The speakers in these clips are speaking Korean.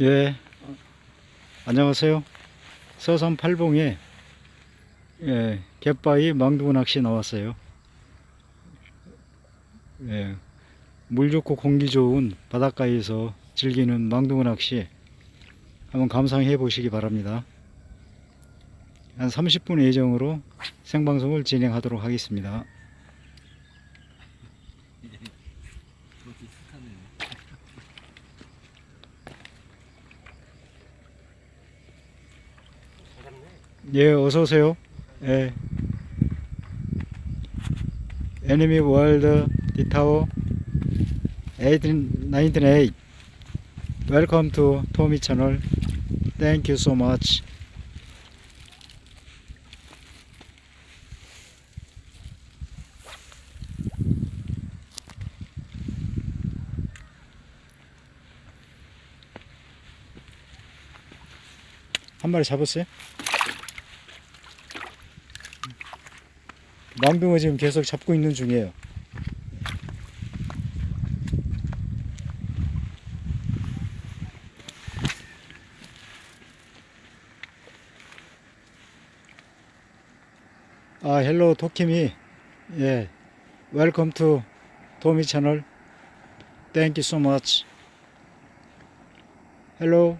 예, 안녕하세요. 서산 팔봉에 예, 갯바위 망둥어 낚시 나왔어요. 예, 물 좋고 공기 좋은 바닷가에서 즐기는 망둥어 낚시 한번 감상해 보시기 바랍니다. 한 30분 예정으로 생방송을 진행하도록 하겠습니다. 예, 어서 오세요. 예. Enemy World Detour 1998 Welcome to Tommy channel. Thank you so much. 한 마리 잡았어요? 망둥어 지금 계속 잡고 있는 중이에요. 아, 헬로 도키미. 예. 웰컴 투 도미 채널. much. 헬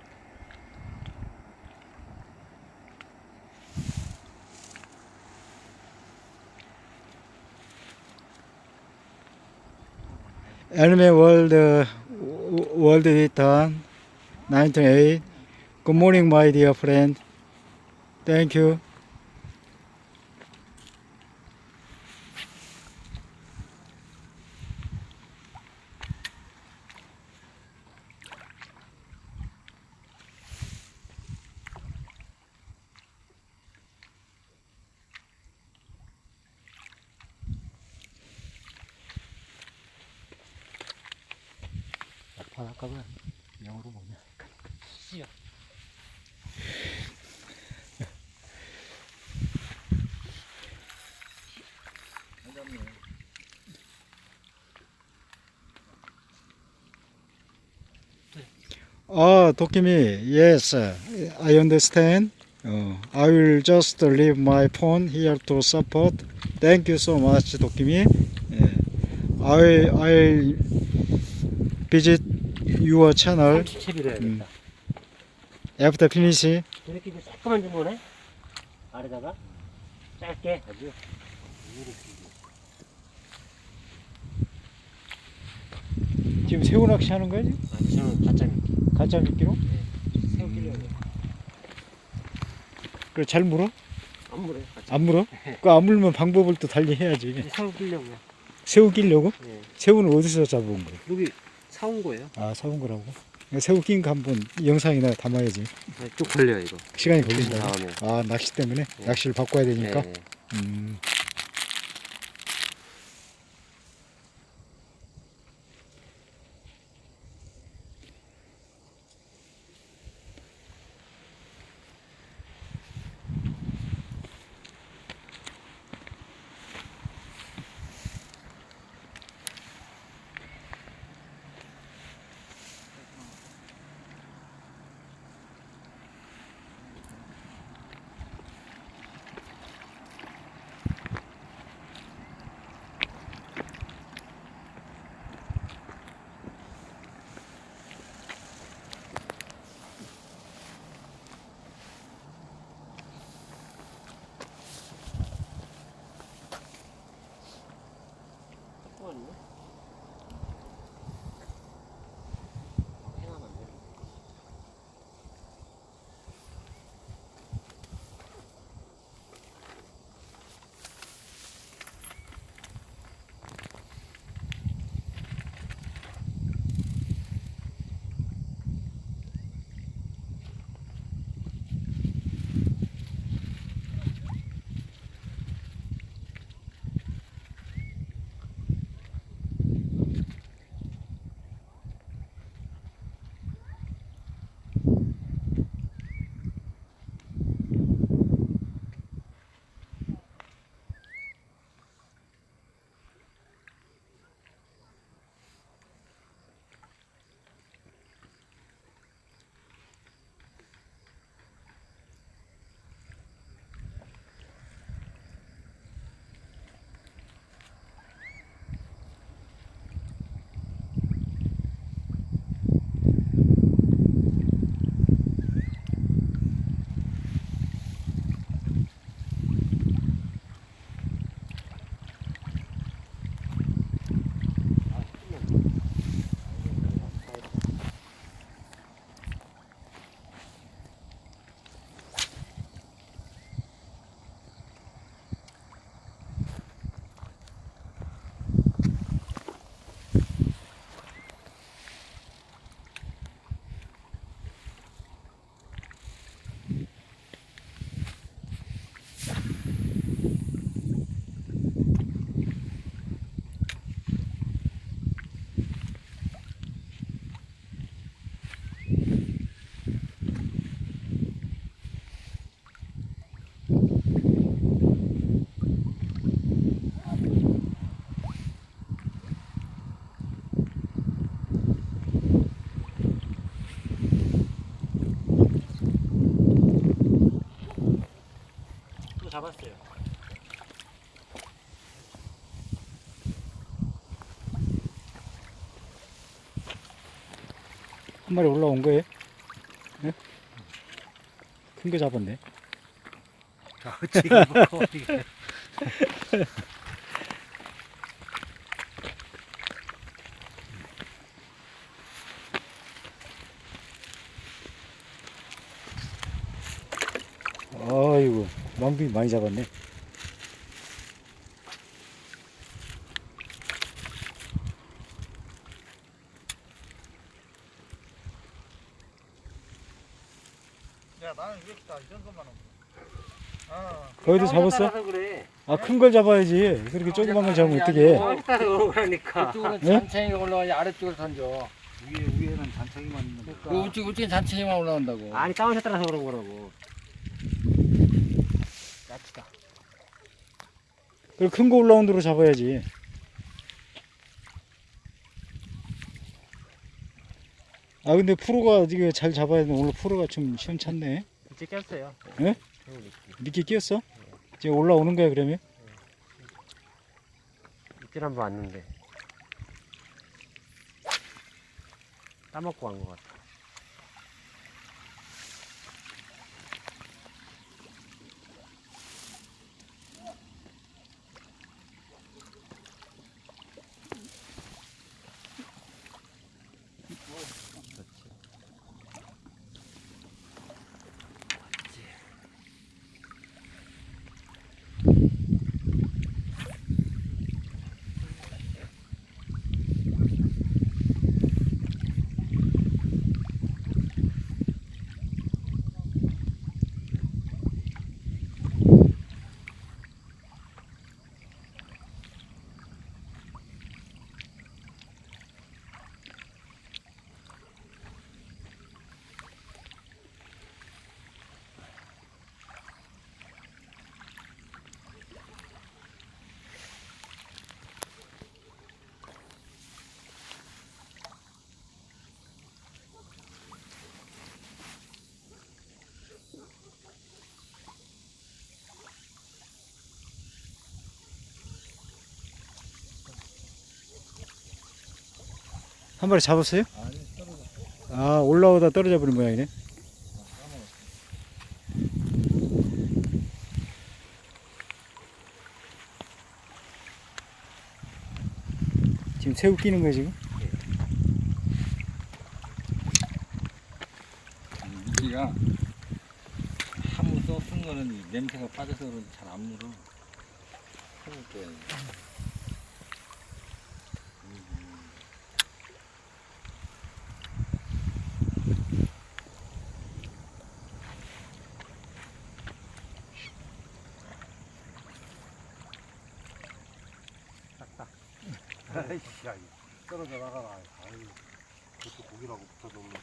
Anime World uh, World Return 1908. Good morning, my dear friend. Thank you. 바닷가가 영어로 뭐냐? 씨야. 아, 도끼미, yes, I understand. 어, I will just leave my phone here to support. Thank you so much, 도끼미. 예. I I'll visit channel 채비를 해야겠다. after finish. 이렇게 이제 조그만 좀 보네. 아래다가 짧게 아주 지금 새우 낚시 하는 거야, 지금? 아니 저는 가짜 미끼. 가짜 미끼로? 새우 끼려고. 그래, 잘 물어? 안 물어요. 가짜. 안 물어? 그 안 물면 방법을 또 달리 해야지. 이제 새우 끼려고요. 새우 끼려고? 예. 새우는 어디서 잡아온 거야? 여기 사온 거예요. 아, 사온 거라고? 새우 낀 거 한번 영상이나 담아야지. 네, 쭉 걸려요 이거. 시간이 걸린다. 다음에. 아, 낚시 때문에? 네. 낚시를 바꿔야 되니까? 네. 음. 잡았어요. 한 마리 올라온 거예요? 예? 큰거 잡았네. 지금 뭐 어떻게? 아이고, 망둥이 많이 잡았네. 야 나는 이렇게 다 이런 것만 없어. 아, 거기도 잡았어? 따라서 그래. 아, 큰 걸 잡아야지. 그렇게 조그만 걸 잡으면 어떡해. 어, 따라서 그러니까. 그쪽으로 네? 잔챙이가 올라가지 아래쪽으로 던져. 위에 위에는 잔챙이만 있는데. 그 우측 우측에 잔챙이만 올라간다고. 아니 다운샷 따라서 그런 거라고. 야치다. 그럼 큰거 올라온 대로 잡아야지. 아, 근데 프로가 이게 잘 잡아야 돼. 오늘 프로가 좀 시원찮네. 이제 꼈어요. 예? 미끼. 미끼 끼었어? 이제 올라오는 거야, 그러면? 이틀 한번 왔는데. 따먹고 간 것 같아. 한 마리 잡았어요? 아, 올라오다 떨어져 버린 모양이네. 지금 새우 끼는 거야, 지금? 미끼가 한번 써쓴 거는 냄새가 빠져서 잘 안 물어. 껴야 아이씨, 야, 떨어져 나가라. 아유, 그것도 고기라고 붙어서 올라가.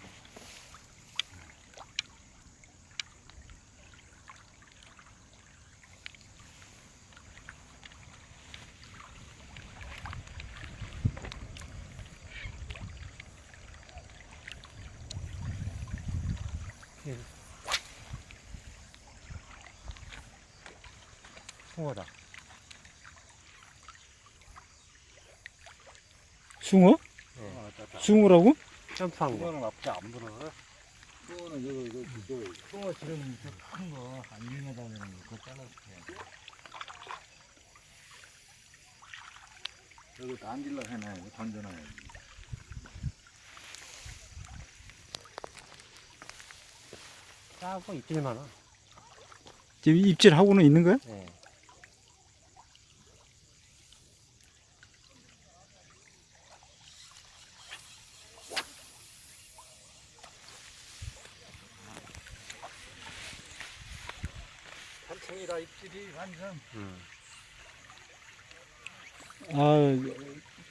숭어다. 숭어? 아, 됐다. 숭어라고? 점프한 거. 그거는 앞에 안 불어. 그거는 이거 이거 이거 송어 지르는 큰거 한 2m 되는 거 그거 잘라줄게. 여기 단질러 해놔야지 던져놔야지. 싸고 입질 많아. 지금 입질하고는 있는 거야? 네. 단챙이라 입질이 완전. 음. 아,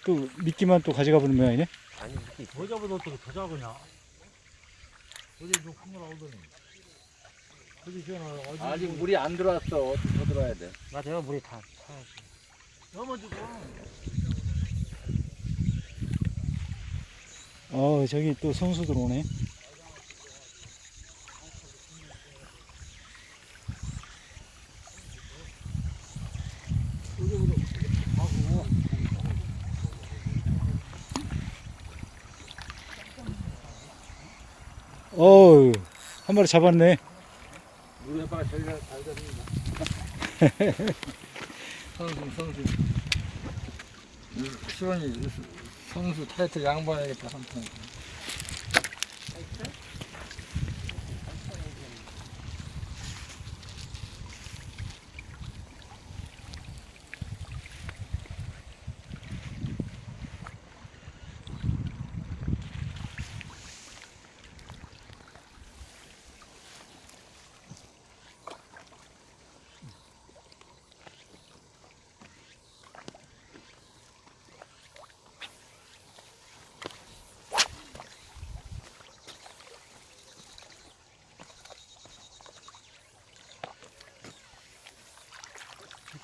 또 미끼만 또 가져가 버린 모양이네. 아니 이렇게 더 잡아도 어떻게 더 잡으냐? 어디 좀 큰거 나오더니. 어디 시원하 어디 아직 물이 안 들어왔어. 더 들어야 돼. 맞아요 물이 다 차야지. 넘어지고. 어, 저기 또 선수들 오네. 어우, 한 마리 잡았네. 우리 아빠가 제일 잘 잡습니다. 선수, 선수. 수원이 선수 타이틀 양보해야겠다,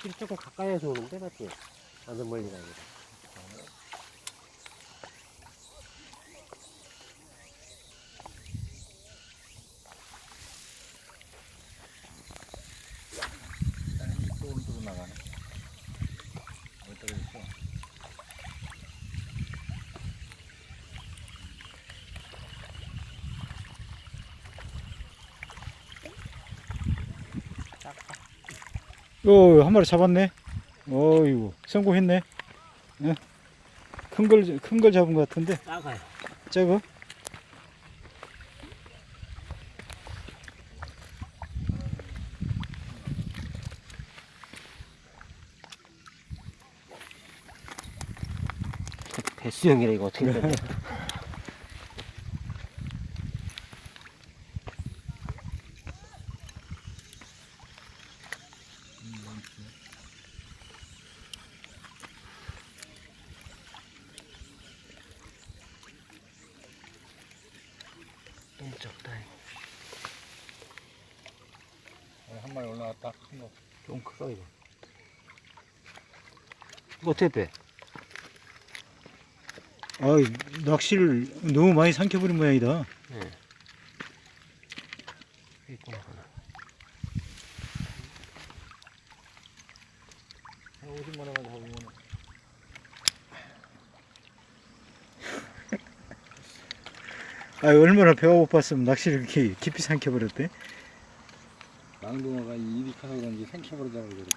길 조금 가까이에서 오는데 맞지? 완전 멀리가 아니라. 또 오른쪽으로 나가네. 어디 떨어졌어? 오, 한 마리 잡았네. 어이구, 성공했네. 큰 걸, 큰 걸 잡은 것 같은데, 작아요. 저거? 배수형이라 이거 어떻게 되냐? 너무 적다. 어, 한 마리 올라왔다. 큰 거. 좀 크다 이거. 이거 어떻게 빼? 아이, 낚시를 너무 많이 삼켜버린 모양이다. 네. 있구나 하나. 한 50만 원만 잡으면 아, 얼마나 배가 고팠으면 낚시를 이렇게 깊이 삼켜버렸대. 망둥어가 입이 커서 그런지 생켜버리자고 그렇게.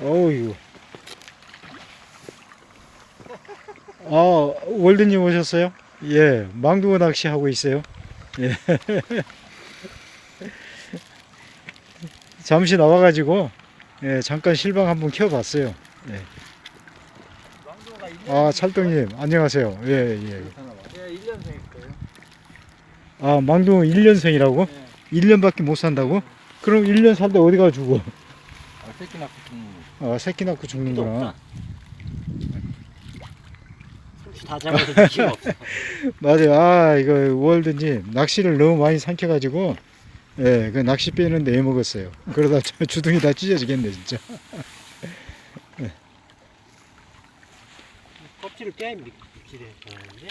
어우유. 아, 월드님 오셨어요? 예, 망둥어 낚시 하고 있어요. 예. 잠시 나와가지고, 예, 잠깐 실방 한번 켜봤어요. 망둥어가 1년 아, 찰떡님, 안녕하세요. 예, 예. 예, 1년생 거예요. 아, 망둥어 1년생이라고? 예. 1년밖에 못 산다고? 그럼 1년 살다 어디 가 죽어? 아, 새끼 낳고 죽는 거. 아, 새끼 낳고 죽는구나. 다 잡아도 기가 없어. 맞아요. 아, 이거 월드님 낚시를 너무 많이 삼켜가지고, 예, 그 낚시 빼는데 애 먹었어요. 그러다 저 주둥이 다 찢어지겠네, 진짜. 껍질을 떼야 미치래. 하는데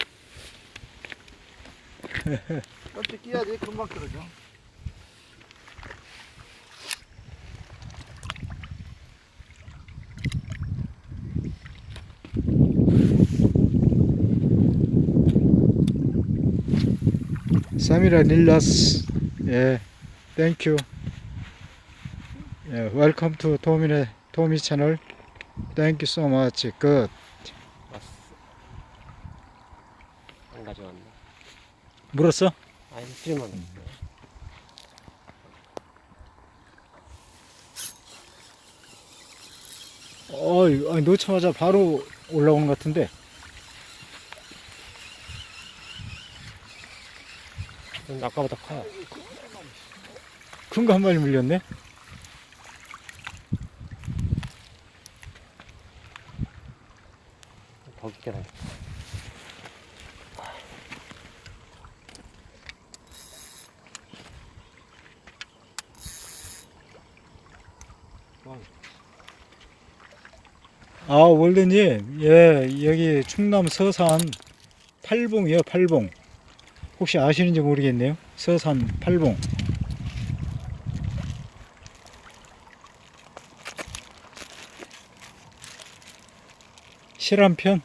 껍질 끼야지 금방 떨어져. 사미라 릴라스, 예, 땡큐. 예, 웰컴 투 토미네, 토미 채널. 땡큐 so much. 끝. 안 가져왔네. 물었어? 아니 음. 없어. 어이, 아니, 놓자마자 바로 올라오는 것 같은데. 음, 아까보다 커요. 큰거 한 마리 물렸네? 더 깊게 나. 아, 월드님, 예, 여기 충남 서산 팔봉이요, 팔봉. 혹시 아시는지 모르겠네요. 서산 팔봉. 실한편?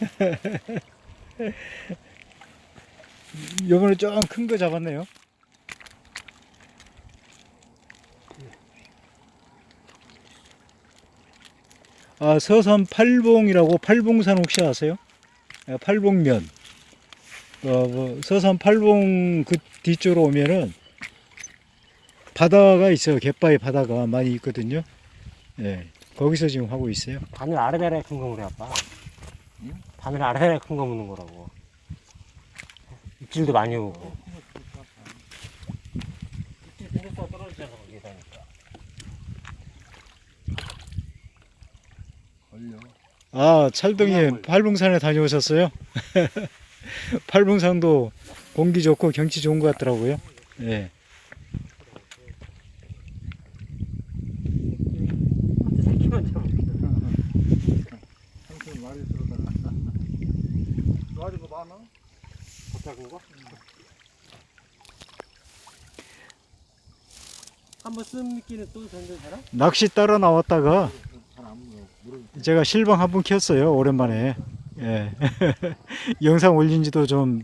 요번에 좀 큰 거 잡았네요. 아, 서산 팔봉이라고 팔봉산 혹시 아세요? 아, 팔봉면. 어, 뭐 서산 팔봉 그 뒤쪽으로 오면은 바다가 있어요. 갯바위 바다가 많이 있거든요. 예. 거기서 지금 하고 있어요. 바늘 아래다래 큰거 그래 아빠 응? 바늘 아래다래 큰 거 무는 거라고 입질도 많이 오고 입질 생겼어 떨어지잖아 거기다니까 걸려. 아, 찰동이 동양물. 팔봉산에 다녀오셨어요? 팔봉산도 공기 좋고 경치 좋은 것 같더라고요. 예. 거? 한번 쓴 미끼는 또 던져 사람? 낚시 따라 나왔다가. 제가 실방 한 번 켰어요. 오랜만에. 예. 영상 올린 지도 좀,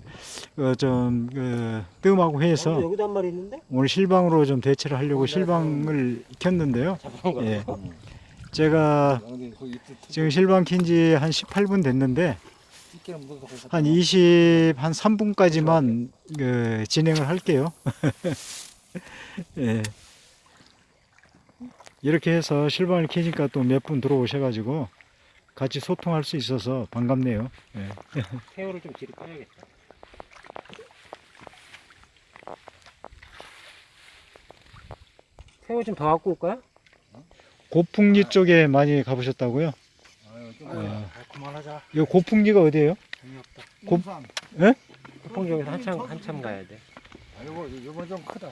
어, 좀, 그, 뜸하고 해서 어, 여기도 한 마리 있는데? 오늘 실방으로 좀 대체를 하려고 실방을 켰는데요. 예. 제가 지금 실방 킨지 한 18분 됐는데 거기서 한 20, 한 3분까지만 그, 진행을 할게요. 예. 이렇게 해서 실방을 켜니까 또 몇 분 들어오셔가지고 같이 소통할 수 있어서 반갑네요. 예. 새우를 좀 뒤로 빼야겠다 새우 좀 더 갖고 올까요? 고풍리 쪽에 많이 가보셨다고요? 아유, 좀 아. 그만하자. 이 고풍리가 어디예요? 재미없다 곱- 산. 폭풍역에서 한참 한참 가야 돼 아이고, 이번 좀 크다.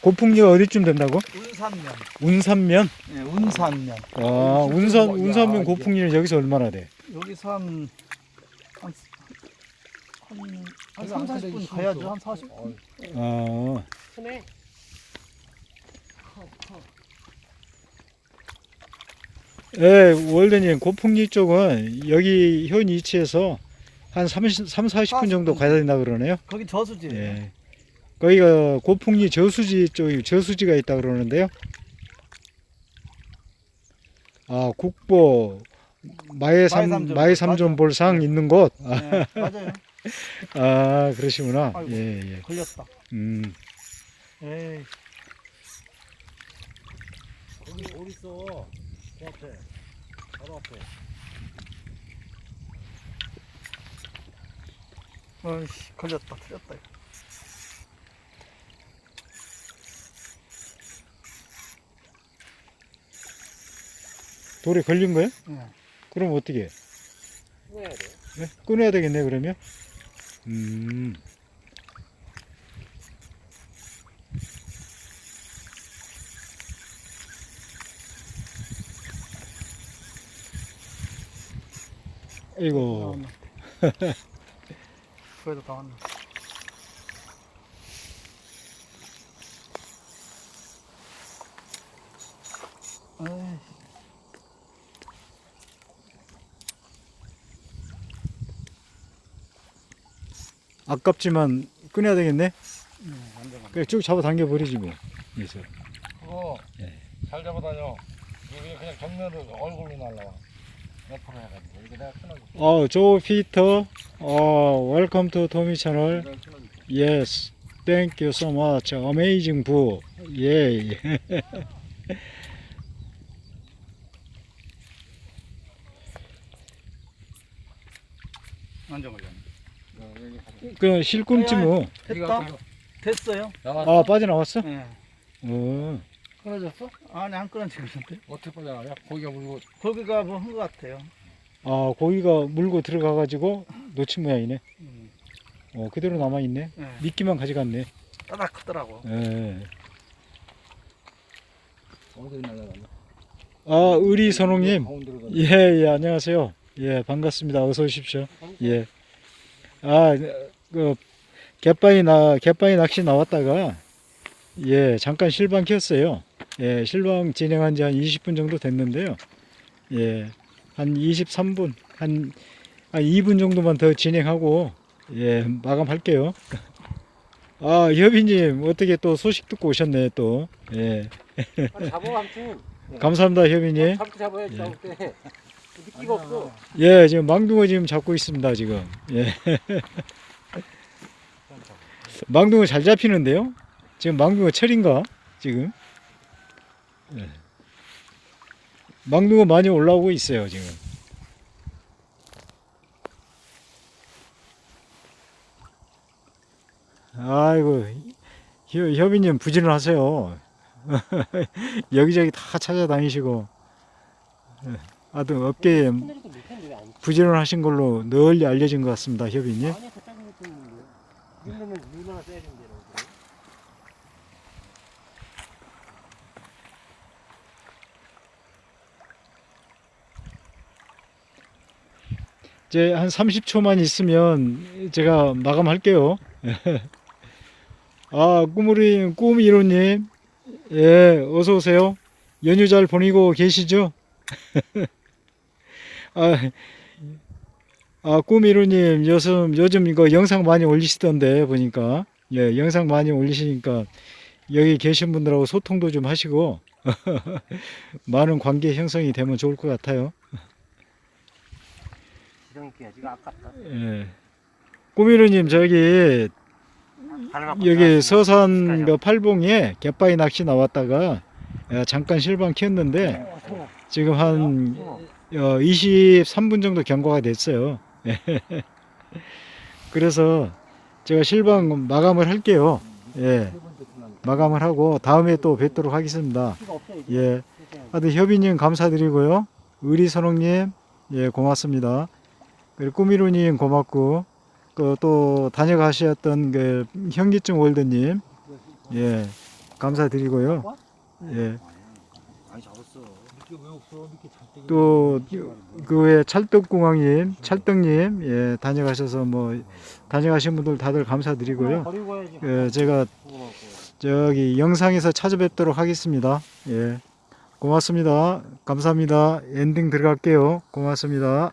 고풍리가 어디쯤 된다고? 운산면. 운산면? 예, 운산면. 아, 운산, 야, 운산면 고풍리는 여기서 얼마나 돼? 여기서 한, 한, 한, 한 이거 3, 안 40분 큰데 가야죠. 한 40분. 아, 크네 예, 월드님, 고풍리 쪽은 여기 현 위치에서 한 30, 3, 40분 정도 가야 된다 그러네요. 거기 저수지. 예. 거기가 고풍리 저수지 쪽이 저수지가 있다 그러는데요. 아, 국보 마해삼 마해삼전 볼상 있는 곳. 아, 네, 맞아요. 아, 그러시구나. 아이고. 예, 예. 걸렸다. 음. 에이. 거기 어디 있어? 그 앞에. 바로 앞에. 어이씨, 걸렸다. 틀렸다. 돌에 걸린 거예요? 예. 그럼 어떻게? 해? 해야 돼 네? 끊어야 되겠네 그러면. 음. 아이고. 그래도 다 왔네. 에이, 아깝지만 끊어야 되겠네. 음. 그냥 쭉 잡아 당겨 버리지 뭐. 그래서. 그거 예. 잘 잡아다녀. 이게 그냥 정면으로 얼굴로 날라와. 옆으로 해가지고. 이게 내가 끊어줄게. 어, 조 피터. 어, 웰컴 투 토미 채널. 내가 끊어줄게. Yes. Thank you so much. Amazing. 완전. 그 실꿈치 뭐. 됐다. 됐어요. 나왔어? 아, 빠져나왔어? 예. 어. 끊어졌어? 아니, 안 끊어지고 있는데. 어떻게 빠져나가냐? 고기가 물고. 거기가 뭐 한 것 같아요. 아, 고기가 물고 들어가 가지고 놓친 모양이네. 음, 어, 그대로 남아 있네. 예. 미끼만 가져갔네. 따닥 크더라고. 예. 어디? 아, 의리 선홍님. 가운데로 가. 예, 예, 안녕하세요. 예, 반갑습니다. 어서 오십시오. 예. 아, 그, 갯바위 나, 갯바위 낚시 나왔다가, 예, 잠깐 실방 켰어요. 예, 실방 진행한 지 한 20분 정도 됐는데요. 예, 한 23분, 한 한 2분 정도만 더 진행하고 예 마감할게요. 아 협의님 어떻게 또 소식 듣고 오셨네 또. 예 빨리 잡아. 감사합니다 협의님. 잡기 잡아야지 잡 느끼가 없어. 예 지금 망둥어 지금 잡고 있습니다 지금. 예 망둥어 잘 잡히는데요. 지금 망둥어 철인가 지금. 예. 망둥어 많이 올라오고 있어요 지금. 아이고 혀- 협의님 부지런하세요. 여기저기 다 찾아다니시고 예, 아주 업계에 부지런하신 걸로 널리 알려진 것 같습니다, 협의님. 이제 한 30초만 있으면 제가 마감할게요. 아, 꾸무리, 꾸미로님. 예, 어서오세요. 연휴 잘 보내고 계시죠? 아, 아, 꾸미로님, 요즘, 요즘 이거 영상 많이 올리시던데, 보니까. 예, 영상 많이 올리시니까 여기 계신 분들하고 소통도 좀 하시고, 많은 관계 형성이 되면 좋을 것 같아요. 예. 꾸미루님 저기 여기 서산. 그 팔봉에 갯바위 낚시 나왔다가 예, 잠깐 실방 켰는데 어. 지금 한 23분 정도 경과가 됐어요. 그래서 제가 실방 마감을 할게요. 예. 마감을 하고 다음에 또 뵙도록 하겠습니다. 예. 하여튼 협의님 감사드리고요. 의리선홍님 예 고맙습니다. 그리고 꾸미루님 고맙고 그 또 다녀가셨던 그 현기증 월드님 예 감사드리고요. 예. 많이 잡았어. 느끼 왜 없어? 잔뜩 또 그 외에 찰떡궁왕님, 찰떡님 예 다녀가셔서 뭐 다녀가신 분들 다들 감사드리고요. 예 제가. 저기 영상에서 찾아뵙도록 하겠습니다. 예 고맙습니다. 감사합니다. 엔딩 들어갈게요. 고맙습니다.